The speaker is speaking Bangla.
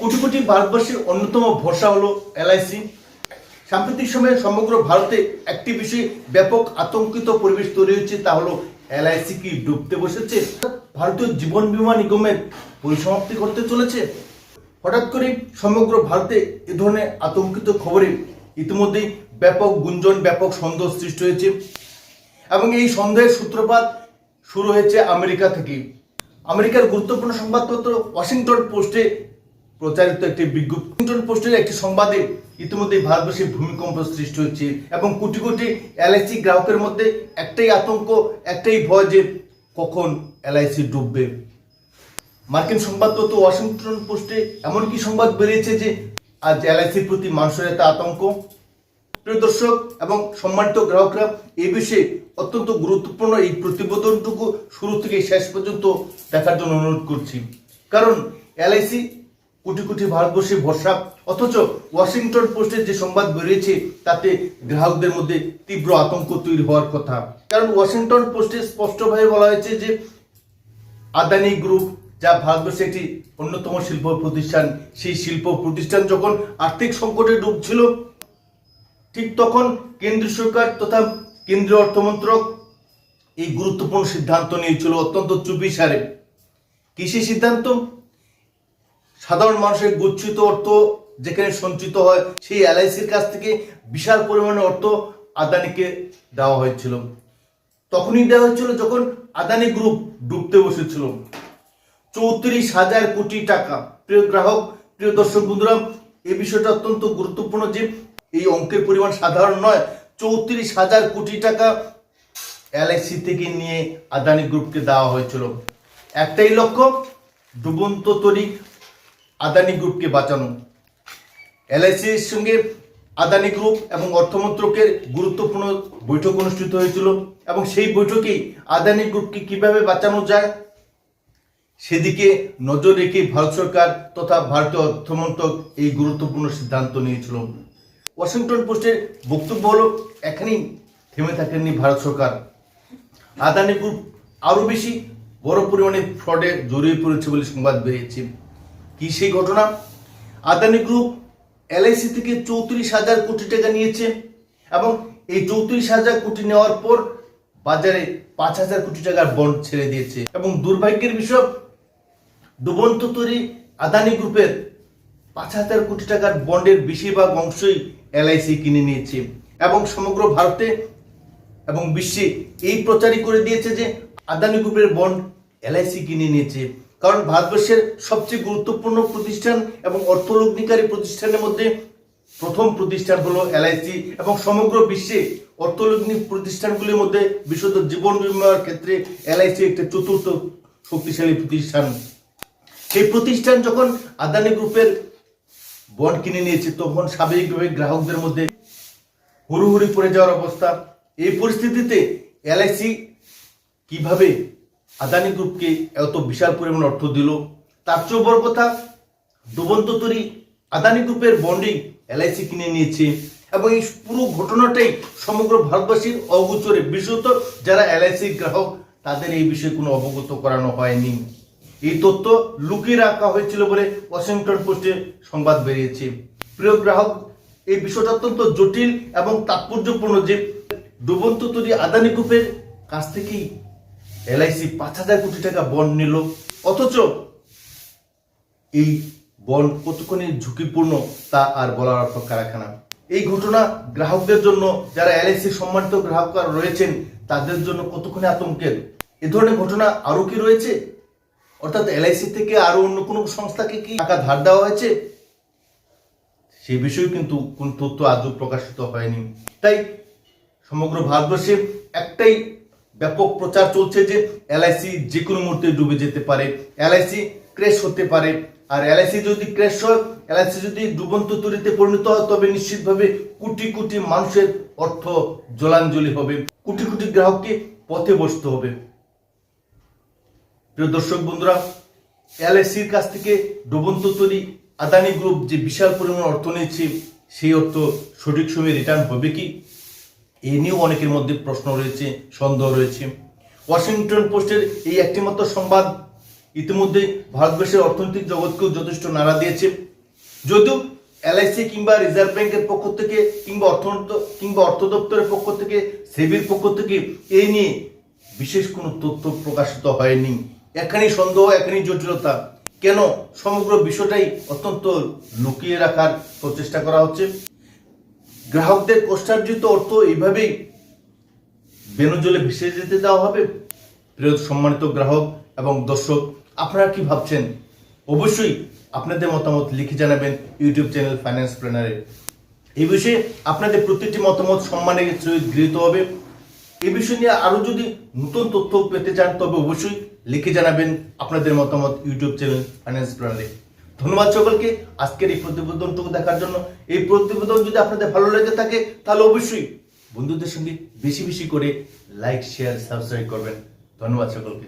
কোটি কোটি ভারতবর্ষের অন্যতম ভরসা হলো এলআইসি। সাম্প্রতিক সময়ে সমগ্র ভারতে একটি বিষয়ে ব্যাপক আতঙ্কিত পরিবেশ তৈরি হচ্ছে তা হলো এলআইসি কি ডুবতে বসেছে? ভারতীয় জীবন বীমা নিগমের পরিসমাপ্তি করতে চলেছে। হঠাৎ করে সমগ্র ভারতে এ ধরনের আতঙ্কিত খবরে ইতিমধ্যেই ব্যাপক গুঞ্জন, ব্যাপক সন্দেহ সৃষ্টি হয়েছে এবং এই সন্দেহের সূত্রপাত শুরু হয়েছে আমেরিকা থেকে আমেরিকার গুরুত্বপূর্ণ সংবাদপত্র ওয়াশিংটন পোস্টে প্রচারিত একটি বিজ্ঞপ্তি। পোস্টের একটি সংবাদে ইতিমধ্যে ভারতবর্ষে ভূমিকম্প সৃষ্টি হচ্ছে এবং কোটি কোটি এলআইসি গ্রাহকের মধ্যে একটাই আতঙ্ক, একটাই ভয় যে কখন এলআইসি ডুববে। মার্কিন সংবাদ সংবাদপত্র ওয়াশিংটন পোস্টে এমন কি সংবাদ বেরিয়েছে যে আজ এলআইসির প্রতি মানুষের একটা আতঙ্ক? প্রিয় দর্শক এবং সম্মানিত গ্রাহকরা, এ বিষয়ে অত্যন্ত গুরুত্বপূর্ণ এই প্রতিবেদনটুকু শুরু থেকে শেষ পর্যন্ত দেখার জন্য অনুরোধ করছি। কারণ এলআইসি কোটি কোটি ভারতবর্ষে ভরসা অথচ ওয়াশিংটন পোস্টের যে সংবাদ বেরিয়েছে, তাতে গ্রাহকদের মধ্যে তীব্র আতঙ্ক তৈরি হওয়ার কথা। কারণ ওয়াশিংটন পোস্টে স্পষ্টভাবে বলা হয়েছে যে, আদানি গ্রুপ, যা ভারতবর্ষে একটি অন্যতম শিল্প প্রতিষ্ঠান, সেই শিল্প প্রতিষ্ঠান যখন আর্থিক সংকটে ডুবছিল, ঠিক তখন কেন্দ্র সরকার তথা কেন্দ্রীয় অর্থমন্ত্রক এই গুরুত্বপূর্ণ সিদ্ধান্ত নিয়েছিল অত্যন্ত চুপিসারে কৃষি সিদ্ধান্ত? সাধারণ মানুষের গচ্ছিত অর্থ যেখানে সঞ্চিত হয়, সেই এলআইসির কাছ থেকে বিশাল পরিমাণে অর্থ আদানিকে দেওয়া হয়েছিল। তখনই দেওয়া হয়েছিল যখন আদানি গ্রুপ ডুবতে বসেছিল। চৌত্রিশ হাজার কোটি টাকা। প্রিয় গ্রাহক, প্রিয় দর্শক বন্ধুরা এই বিষয়টা অত্যন্ত গুরুত্বপূর্ণ যে এই অঙ্কের পরিমাণ সাধারণ নয়। চৌত্রিশ হাজার কোটি টাকা এলআইসি থেকে নিয়ে আদানি গ্রুপকে দেওয়া হয়েছিল। একটাই লক্ষ্য, ডুবন্ত তরি আদানি গ্রুপকে বাঁচানো। এলআইসির সঙ্গে আদানি গ্রুপ এবং অর্থমন্ত্রকের গুরুত্বপূর্ণ বৈঠক অনুষ্ঠিত হয়েছিল এবং সেই বৈঠকেই আদানি গ্রুপকে কীভাবে বাঁচানো যায় সেদিকে নজর রেখে ভারত সরকার তথা ভারতীয় অর্থমন্ত্রক এই গুরুত্বপূর্ণ সিদ্ধান্ত নিয়েছিল। ওয়াশিংটন পোস্টের বক্তব্য হলো, এখানেই থেমে থাকেননি ভারত সরকার। আদানি গ্রুপ আরও বেশি বড় পরিমাণে ফ্রডে জড়িয়ে পড়েছে বলে সংবাদ বেরিয়েছে কি সেই ঘটনা? আদানি গ্রুপ এলআইসি থেকে চৌত্রিশ হাজার কোটি টাকা নিয়েছে এবং এই চৌত্রিশ হাজার কোটি নেওয়ার পর বাজারে পাঁচ হাজার কোটি টাকার বন্ড ছেড়ে দিয়েছে। এবং দুর্ভাগ্যের বিষয়, ডুবন্ত তৈরি আদানি গ্রুপের পাঁচ হাজার কোটি টাকার বন্ডের বেশিরভাগ অংশই এলআইসি কিনে নিয়েছে এবং সমগ্র ভারতে এবং বিশ্বে এই প্রচারই করে দিয়েছে যে আদানি গ্রুপের বন্ড এলআইসি কিনে নিয়েছে। কারণ ভারতবর্ষের সবচেয়ে গুরুত্বপূর্ণ প্রতিষ্ঠান এবং অর্থলগ্নিকারী প্রতিষ্ঠানের মধ্যে প্রথম প্রতিষ্ঠান হলো এলআইসি এবং সমগ্র বিশ্বে অর্থলগ্নি প্রতিষ্ঠানগুলির মধ্যে বিশুদ্ধ জীবন বিমার ক্ষেত্রে এলআইসি একটা চতুর্থ শক্তিশালী প্রতিষ্ঠান। সেই প্রতিষ্ঠান যখন আদানি গ্রুপের বন্ড কিনে নিয়েছে, তখন স্বাভাবিকভাবে গ্রাহকদের মধ্যে হুড়ুহুড়ি পড়ে যাওয়ার অবস্থা। এই পরিস্থিতিতে এলআইসি কীভাবে আদানি গ্রুপকে এত বিশাল পরিমাণ অর্থ দিল। তার চেয়েও বড় কথা, ডুবন্ত তরি আদানি গ্রুপের বন্ডিং এলআইসি কিনে নিয়েছে এবং এই পুরো ঘটনাটাই সমগ্র ভারতবাসীর অগোচরে, বিশেষত যারা এলআইসি গ্রাহক, তাদের এই বিষয়ে কোনো অবগত করানো হয়নি। এই তথ্য লুকিয়ে রাখা হয়েছিল বলে ওয়াশিংটন পোস্টে সংবাদ বেরিয়েছে। প্রিয় গ্রাহক, এই বিষয়টা অত্যন্ত জটিল এবং তাৎপর্যপূর্ণ যে ডুবন্ত তৈরি আদানি গ্রুপের কাছ থেকেই এলআইসি পাঁচ হাজার কোটি টাকা বন্ড নিল। অথচ এই বন্ড কতখানি ঝুঁকিপূর্ণ তা আর বলার অপেক্ষা রাখে না। এই ঘটনা গ্রাহকদের জন্য, যারা এলআইসি সম্মানিত গ্রাহক রয়েছেন, তাদের জন্য কতখানি আতঙ্কের? এ ধরনের ঘটনা আরও কি রয়েছে? অর্থাৎ এলআইসি থেকে আরও অন্য কোনো সংস্থাকে কি টাকা ধার দেওয়া হয়েছে? সেই বিষয়ে কিন্তু কোন তথ্য আজও প্রকাশিত হয়নি। তাই সমগ্র ভারতবর্ষে একটাই ব্যাপক প্রচার চলছে যে এলআইসি যে কোনো মুহূর্তে ডুবে যেতে পারে। এলআইসি ক্র্যাশ হতে পারে। আর এলআইসি যদি ক্র্যাশ হয় এলআইসি যদি ডুবন্ত তরিতে পরিণত হয়, তবে নিশ্চিতভাবে কোটি কোটি মানুষের অর্থ জলাঞ্জলি হবে। কোটি কোটি গ্রাহককে পথে বসতে হবে। প্রিয় দর্শক বন্ধুরা এলআইসির কাছ থেকে ডুবন্ত তৈরি আদানি গ্রুপ যে বিশাল পরিমাণ অর্থ নিয়েছে, সেই অর্থ সঠিক সময়ে রিটার্ন হবে কি? এ নিয়েও অনেকের মধ্যে প্রশ্ন রয়েছে, সন্দেহ রয়েছে। ওয়াশিংটন পোস্টের এই একটি মাত্র সংবাদ ইতিমধ্যে ভারতবর্ষের অর্থনৈতিক জগৎকেও যথেষ্ট নাড়া দিয়েছে। যদিও এলআইসি কিংবা রিজার্ভ ব্যাংকের পক্ষ থেকে কিংবা অর্থ কিংবা অর্থ দপ্তরের পক্ষ থেকে, সেবির পক্ষ থেকে এই নিয়ে বিশেষ কোনো তথ্য প্রকাশিত হয়নি। এখানেই সন্দেহ, এখানেই জটিলতা। কেন? সমগ্র বিষয়টাই অত্যন্ত লুকিয়ে রাখার প্রচেষ্টা করা হচ্ছে। গ্রাহকদের কষ্টার্জিত অর্থ এইভাবেই বেনজলে ভেসে যেতে দেওয়া হবে। প্রিয় সম্মানিত গ্রাহক এবং দর্শক, আপনারা কি ভাবছেন? অবশ্যই আপনাদের মতামত লিখে জানাবেন ইউটিউব চ্যানেল ফাইন্যান্স প্ল্যানারে। এই বিষয়ে আপনাদের প্রতিটি মতামত সম্মানের সহিত গৃহীত হবে। এই বিষয় নিয়ে আরও যদি নতুন তথ্য পেতে চান, তবে অবশ্যই লিখে জানাবেন আপনাদের মতামত ইউটিউব চ্যানেল ফাইন্যান্স প্ল্যানারে। ধন্যবাদ সকলকে। আজকের এই প্রতিবেদনটুকু দেখার জন্য। এই প্রতিবেদন যদি আপনাদের ভালো লেগে থাকে, তাহলে অবশ্যই বন্ধুদের সঙ্গে বেশি বেশি করে লাইক শেয়ার সাবস্ক্রাইব করবেন। ধন্যবাদ সকলকে।